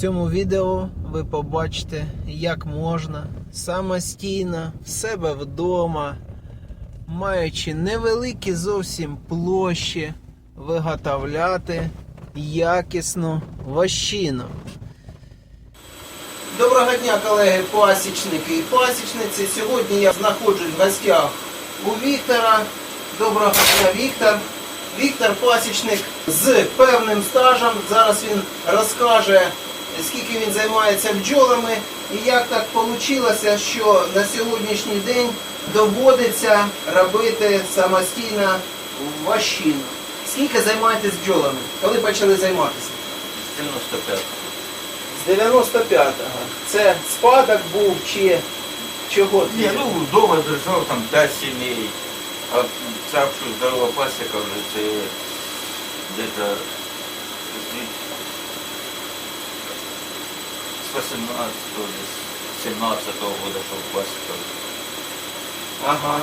цьому відео ви побачите, як можна самостійно в себе вдома, маючи невеликі зовсім площі, виготовляти якісну вощину. Доброго дня, колеги, пасічники і пасічниці. Сьогодні я знаходжусь в гостях у Віктора. Доброго дня, Віктор. Віктор пасічник з певним стажем. Зараз він розкаже, скільки він займається бджолами і як так вийшло, що на сьогоднішній день доводиться робити самостійно вощину. Скільки займаєтесь бджолами? Коли почали займатися? З 95-го. З 95-го. Це спадок був чи чого? Ні, ну вдома держав там 5 сімей, а ця здорова пасіка вже це десь з 18-го, десь 17-го года, що пасіка. Ага.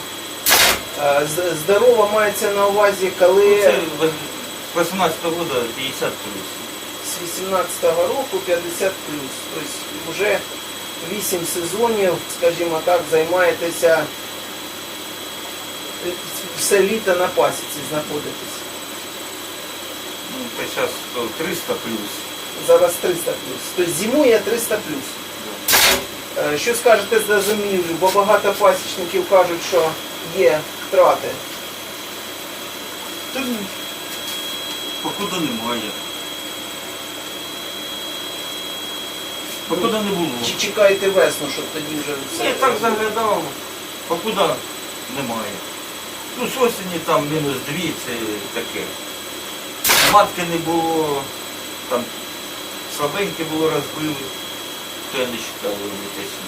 Е, з- Здорово мається на увазі, коли Ну, Це з 18-го года 50 плюс. з 18-го року 50 Тобто вже 8 сезонів, скажімо так, займаєтеся е, все літо на пасіці знаходитесь. Ну, то зараз 300 плюс. Зараз 300 Тобто зимує 300 Е, Що скажете за зимівлю? Бо багато пасічників кажуть, що є втрати. Та ні, покуда немає. Покуда не було. Чи чекаєте весну, щоб тоді вже все? Я так заглядав, покуда немає. Ну, з осені там мінус дві, це таке. Матки не було, там слабеньке було розбили, то я не вважаю витечні.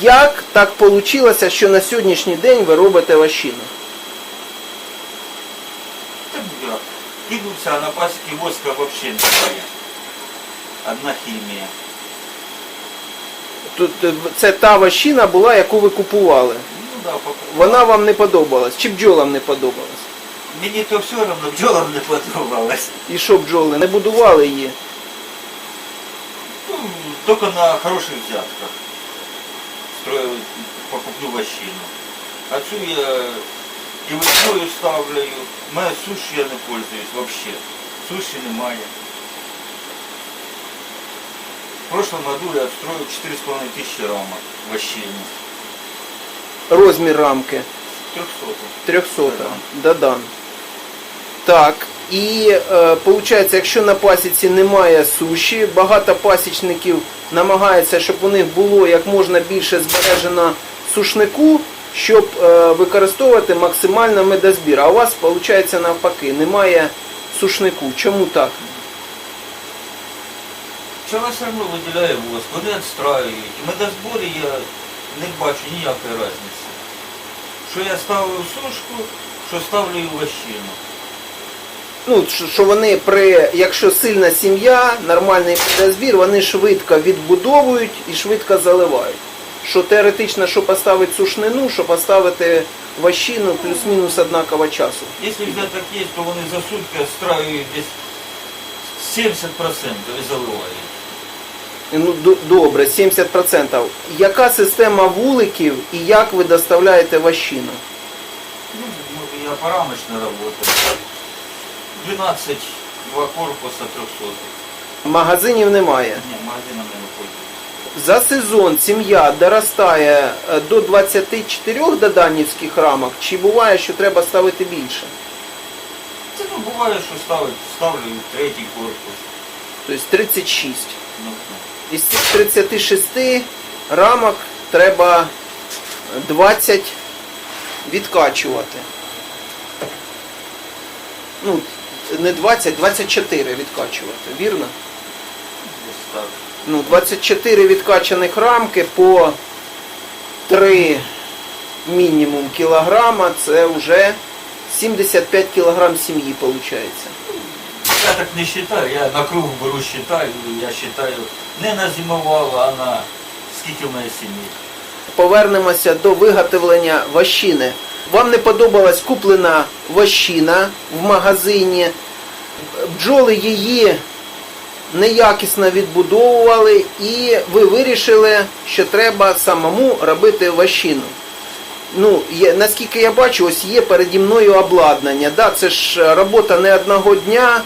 Як так вийшло, що на сьогоднішній день ви робите вощину? Та ну як. А на пасіки воска взагалі немає. Одна хімія. Тут е, це та вощина була, яку ви купували. Ну да, поки. Вона вам не подобалась, чи бджолам не подобалась? Мені то все одно бджолам не подобалось. І що бджоли не будували її? Ну, только на хороших взятках строил покупную вощину. А цю я і весною ставлю. Мене суші я не пользуюсь вообще. Суші немає. В прошлом году я отстроил 4,5 тысячи рамок вощины. Розмір рамки 300. 300 Дадан. Так. І е, виходить, якщо на пасіці немає суші, багато пасічників намагаються, щоб у них було як можна більше збережено сушнику, щоб е, використовувати максимально медозбір. А у вас виходить навпаки, немає сушнику. Чому так? Вчора все одно виділяє воск, вони відстраюють. Медозборі я не бачу ніякої різниці. Що я ставлю сушку, що ставлю і вощину. Ну, що- вони при, якщо сильна сім'я, нормальний підозбір, вони швидко відбудовують і швидко заливають. Що теоретично, що поставити сушнину, що поставити вощину плюс-мінус однаково часу. Якщо взяти так є, то вони за сутки відстраюють десь 70% і заливають. Ну, добре, 70%. Яка система вуликів і як ви доставляєте вощину? Ну, я парамочно работаю. 12, два корпуса 300. Магазинів немає. Ні, магазином не виходить. За сезон сім'я доростає е, до 24 доданівських рамок, чи буває, що треба ставити більше? Це ну, буває, що ставить, ставлю третій корпус. Тобто 36. Ну, Із цих 36 рамок треба 20 відкачувати. Ну, не 20, 24 відкачувати, вірно? Ну, 24 відкачаних рамки по 3 мінімум кілограма, це вже 75 кілограм сім'ї виходить. Я так не вважаю, я на круг беру считаю, я вважаю, не на зимовало, а на скільки в мене сім'ї. Повернемося до виготовлення вощини. Вам не подобалась куплена вощина в магазині. Бджоли її неякісно відбудовували, і ви вирішили, що треба самому робити ващину. Ну, є, наскільки я бачу, ось є переді мною обладнання. Да? Це ж робота не одного дня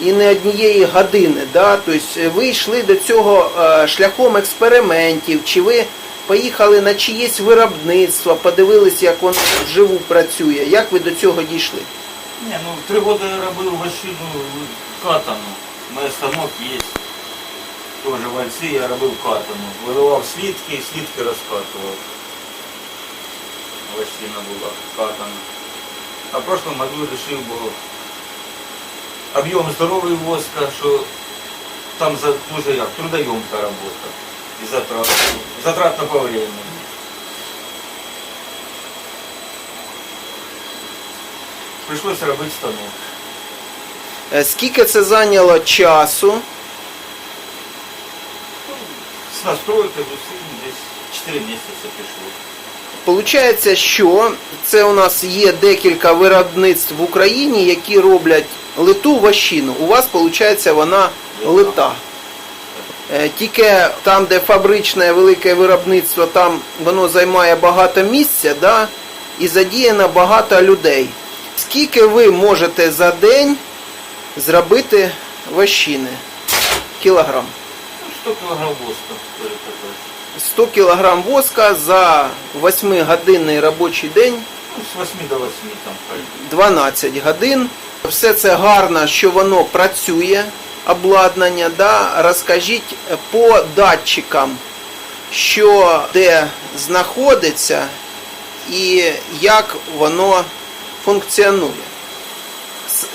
і не однієї години. Да? Тобто ви йшли до цього е, шляхом експериментів, чи ви поїхали на чиєсь виробництво, подивилися, як воно вживу працює. Як ви до цього дійшли? Ні, ну три роки я робив ващину катану. У мене станок є. Теж вальці я робив катану. Виливав слідки і слідки розкатував. Ващина була катана. А в прошлом году вирішив, бо об'єм здоровий воска, що там дуже як трудоємка робота. І затрат, затратно по времени. Прийшлося робити станок. Е, Скільки це зайняло часу? З настройки з десь 4 місяці пішло. Получається, що це у нас є декілька виробництв в Україні, які роблять литу ващину. У вас виходить вона лита. Е, Тільки там, де фабричне велике виробництво, там воно займає багато місця, да, і задіяно багато людей. Скільки ви можете за день зробити ващини? Кілограм. Ну, 100 кг воска переказати. 100 кг воска за 8-годинний робочий день Ну, з 8 до 8 там 12 годин. Все це гарно, що воно працює, обладнання. Да? Розкажіть по датчикам, що де знаходиться і як воно функціонує.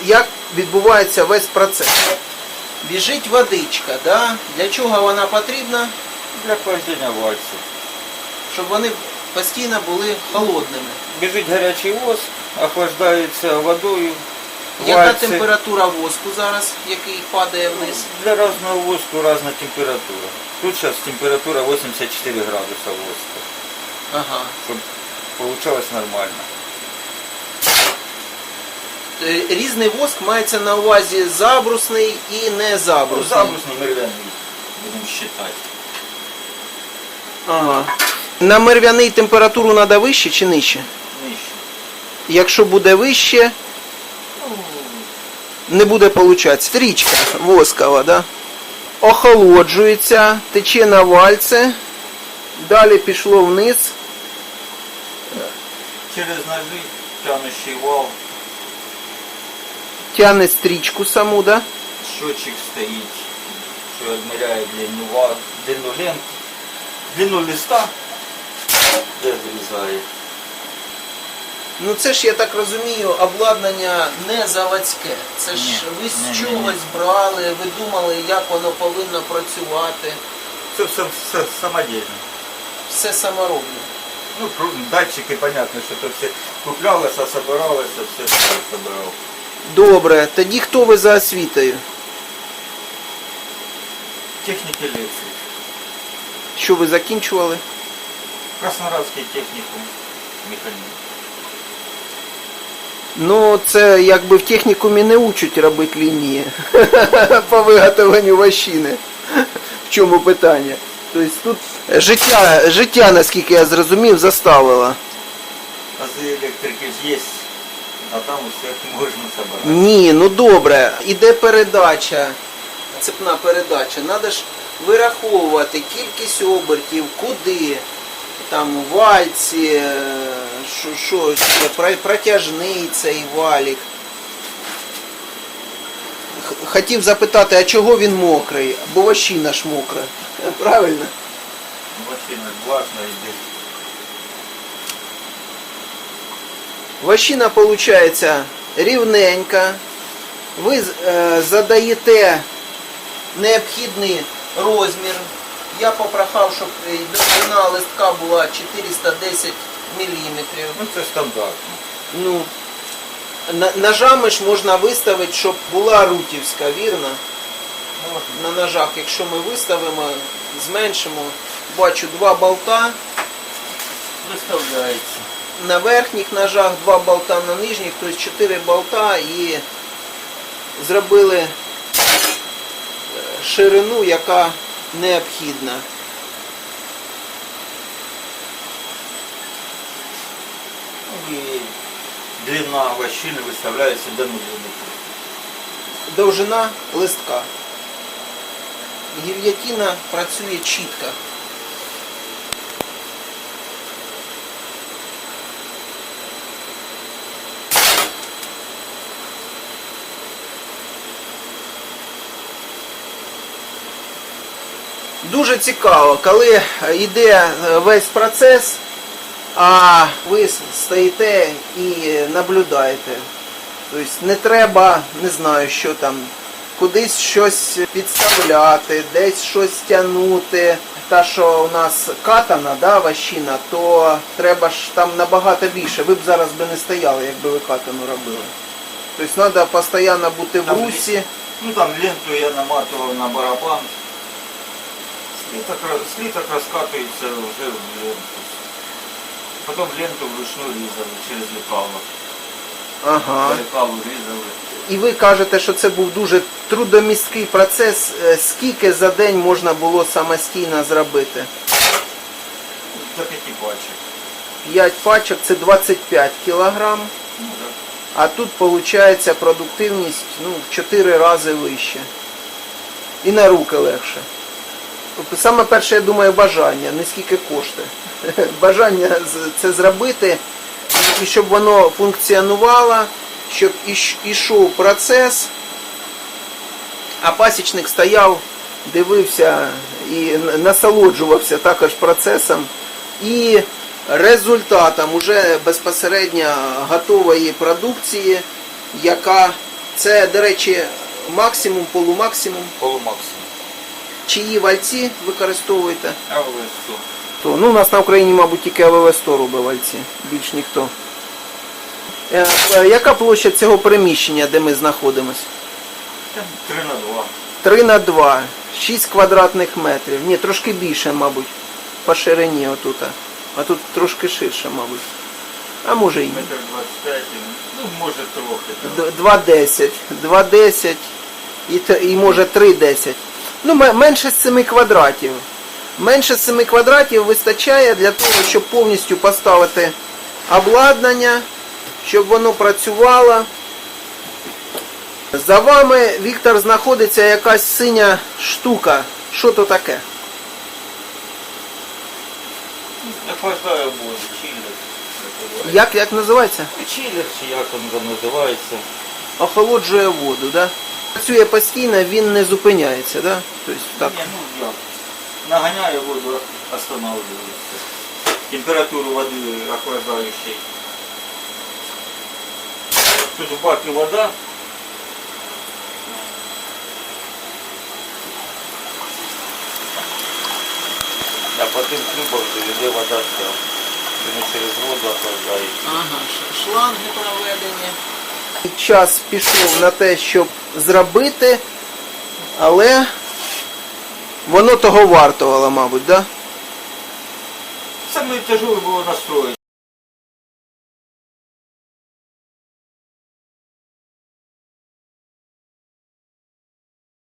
Як відбувається весь процес. Біжить водичка, да? для чого вона потрібна? Для кладення вальців. Щоб вони постійно були холодними. Біжить гарячий воск, охлаждається водою. Яка вальці. температура воску зараз, який падає вниз? Для різного воску різна температура. Тут зараз температура 84 градуса воска, Ага. щоб получалось нормально. Е, Різний воск мається на увазі забрусний і не Ну, забрусний. забрусний мервяний, будемо вважати. Ага. На мерв'яний температуру треба вище чи нижче? Нижче. Якщо буде вище, Ну, не буде получати. Стрічка воскова, да? охолоджується, тече на вальце, далі пішло вниз. через ножи тянущий вал, Тягне стрічку саму, да? счетчик стоїть, що відміряє длину, длину лент, длину листа, де зрізає. Ну це ж я так розумію, обладнання не заводське. Це ж Ні, ви з ні, ні, чогось брали, ви думали, як воно повинно працювати. Це все, все самодільне. Все саморобне. Ну, про- датчики, понятно, що це все куплялося, собиралося, все це. Добре, тоді хто ви за освітою? Техніки лекцій. Що ви закінчували? Краснодарський технікум механізм. Ну, це якби в технікумі не учать робити лінії по виготовленню ващини. В чому питання? Тобто тут життя, життя, наскільки я зрозумів, заставило. Ази електрики ж є, а там усе можна собирати. Ні, ну добре, іде передача, цепна передача. Треба ж вираховувати кількість обертів, куди, там вальці, що, що ще, про- протяжний цей валік. Хотів запитати, а чого він мокрий? Бо вощина ж мокра. Правильно? Машина власна йде. Вощина виходить рівненька. Ви е, задаєте необхідний розмір. Я попрохав, щоб довжина листка була 410 мм. Ну це стандартно. Ну, на- ножами ж можна виставити, щоб була рутівська, вірно? На ножах, якщо ми виставимо, зменшимо, бачу два болта. Виставляється. на верхніх ножах, два болта на нижніх, тобто 4 болта і зробили е, ширину, яка необхідна. Ну, І длина овощини виставляється до міліметрів. Довжина листка. Гільятіна працює чітко. Дуже цікаво, коли йде е, весь процес, а ви стоїте і наблюдаєте. Тобто не треба, не знаю, що там, кудись щось підставляти, десь щось тягнути. Та, що у нас катана, да, ващина, то треба ж там набагато більше. Ви б зараз би не стояли, якби ви катану робили. Тобто треба постійно бути в русі. Ну там ленту я наматував на барабан. Слиток, розкатується вже в ленту. Потім ленту вручну різали через лекало. Ага. Лекало різали. І ви кажете, що це був дуже трудомісткий процес. Е, Скільки за день можна було самостійно зробити? До п'яти пачок. 5 пачок це 25 кілограм. Ну, да. А тут виходить продуктивність ну, в 4 рази вище. І на руки легше. Саме перше, я думаю, бажання, не скільки кошти. Бажання це зробити, і щоб воно функціонувало, щоб іш- ішов процес, а пасічник стояв, дивився і насолоджувався також процесом і результатом уже безпосередньо готової продукції, яка це, до речі, максимум, полумаксимум. Полумаксимум. Чиї вальці використовуєте? А ось що? То, ну, у нас на Україні, мабуть, тільки АВВ-100 робить вальці, більш ніхто. Е, е, яка площа цього приміщення, де ми знаходимося? 3 на 2. 3 на 2, 6 квадратних метрів. Ні, трошки більше, мабуть, по ширині отут. А тут трошки ширше, мабуть. А може і ні. Метр 25, ну може трохи. там. Д- 2,10. 2,10 і, т- і може 3,10. Ну, ме- менше 7 квадратів. Менше 7 квадратів вистачає для того, щоб повністю поставити обладнання, щоб воно працювало. За вами, Віктор, знаходиться якась синя штука. Що то таке? Не воду, чилер. Як, як називається? Чилер чи як він називається. Охолоджує воду, да? Працює постійно, він не зупиняється, да? Тобто, так. Ні, ну як. Наганяє воду, останавливається. Температуру води охлаждающей. Тут в баке вода. А по тим трубам йде вода через воду охлаждають. Ага, шланги проведені. Час пішов на те, щоб зробити, але воно того вартувало, мабуть, так? да? Саме тяжело було настроїти